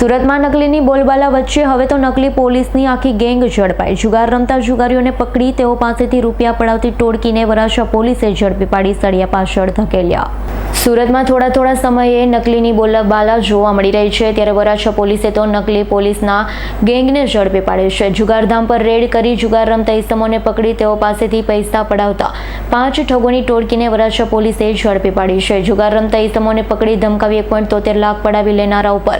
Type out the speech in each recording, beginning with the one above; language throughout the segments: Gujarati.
સુરતમાં નકલીની બોલબાલા વચ્ચે હવે તો નકલી પોલીસની આખી ગેંગ ઝડપાઈ. જુગાર રમતા જુગારીઓને પકડી તેઓ પાસેથી રૂપિયા પડાવતી ટોળકીને વરાછા પોલીસે ઝડપી પાડી સળિયા પાછળ ધકેલ્યા. સુરતમાં થોડા થોડા સમયે નકલીની બોલબાલા જોવા મળી રહી છે. ત્યારે વરાછા પોલીસે તો નકલી પોલીસના ગેંગને ઝડપી પાડ્યો છે. જુગારધામ પર રેડ કરી જુગાર રમતા ઇસમોને પકડી તેઓ પાસેથી પૈસા પડાવતા પાંચ ઠગોની ટોળકીને વરાછા પોલીસે ઝડપી પાડી છે. જુગાર રમતા ઇસમોને પકડી ધમકાવી એક પોઈન્ટ તોતેર લાખ પડાવી લેનારા ઉપર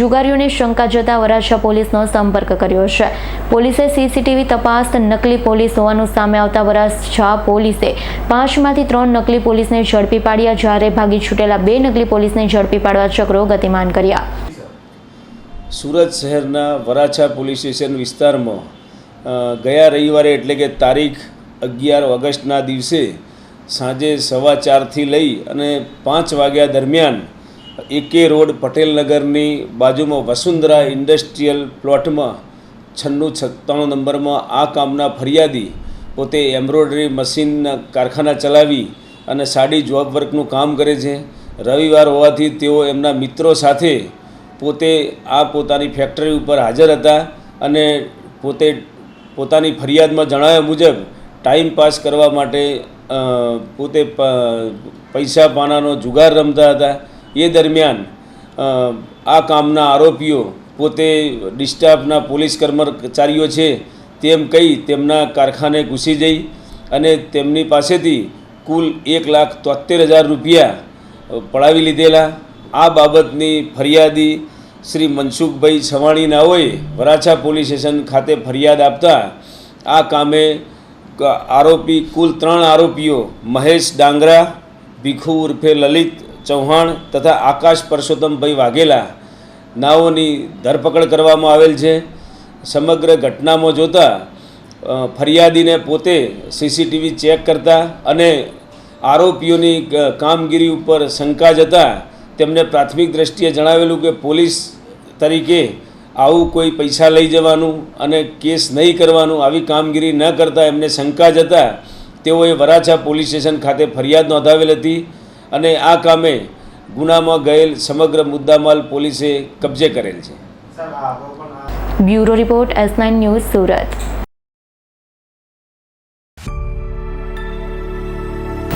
જુગારીઓને શંકા જતા વરાછા પોલીસનો સંપર્ક કર્યો છે. પોલીસે સીસીટીવી તપાસ નકલી પોલીસ હોવાનું સામે આવતા વરાછા પોલીસે પાંચમાંથી ત્રણ નકલી પોલીસને ઝડપી પાડ્યા. જ્યારે ભાગી છૂટેલા બે નકલી પોલીસને ઝડપી પાડવા ચક્રો ગતિમાન કર્યા. સુરત શહેરના વરાછા પોલીસ સ્ટેશન વિસ્તારમાં ગયા રવિવારે એટલે કે તારીખ અગિયાર ઓગસ્ટના દિવસે સાંજે સવા ચારથી લઈ અને પાંચ વાગ્યા દરમિયાન એકે રોડ પટેલનગરની બાજુમાં વસુંધરા ઇન્ડસ્ટ્રીયલ પ્લોટમાં છન્નું સત્તાણું નંબરમાં આ કામના ફરિયાદી પોતે એમ્બ્રોઇડરી મશીનના કારખાના ચલાવી અને સાડી જોબ વર્કનું કામ કરે છે. રવિવાર હોવાથી તેઓ એમના મિત્રો સાથે પોતે આ પોતાની ફેક્ટરી ઉપર હાજર હતા અને પોતે પોતાની ફરિયાદમાં જણાવ્યા મુજબ ટાઈમ પાસ કરવા માટે પોતે પૈસા પાનાનો જુગાર રમતા હતા. એ દરમિયાન આ કામના આરોપીઓ પોતે ડિસ્ટાફના પોલીસ કર્મચારીઓ છે તેમ કહી તેમના કારખાને ઘૂસી જઈ અને તેમની પાસેથી કુલ એક લાખ તોતેર હજાર રૂપિયા પડાવી લીધેલા. આ બાબતની ફરિયાદી શ્રી મનસુખભાઈ છવાણીનાઓએ વરાછા પોલીસ સ્ટેશન ખાતે ફરિયાદ આપતા આ કામે આરોપી, કુલ ત્રણ આરોપીઓ, મહેશ ડાંગરા, ભીખુ ઉર્ફે લલિત ચૌહાણ તથા આકાશ પરસોત્તમભાઈ વાઘેલા નાઓની ધરપકડ કરવામાં આવેલ છે. સમગ્ર ઘટનામાં જોતા ફરિયાદીને પોતે સીસીટીવી ચેક કરતા અને આરોપીઓની કામગીરી ઉપર શંકા જતા તેમને પ્રાથમિક દ્રષ્ટિએ જણાવેલું કે પોલીસ તરીકે આવું કોઈ પૈસા લઈ જવાનું અને કેસ નહીં કરવાનું, આવી કામગીરી ન કરતા એમને શંકા જતા તેઓએ વરાછા પોલીસ સ્ટેશન ખાતે ફરિયાદ નોંધાવેલ હતી અને આ કામે ગુનામાં ગયેલ સમગ્ર મુદ્દામાલ પોલીસે કબજે કરેલ છે. Bureau report S nine news Surat.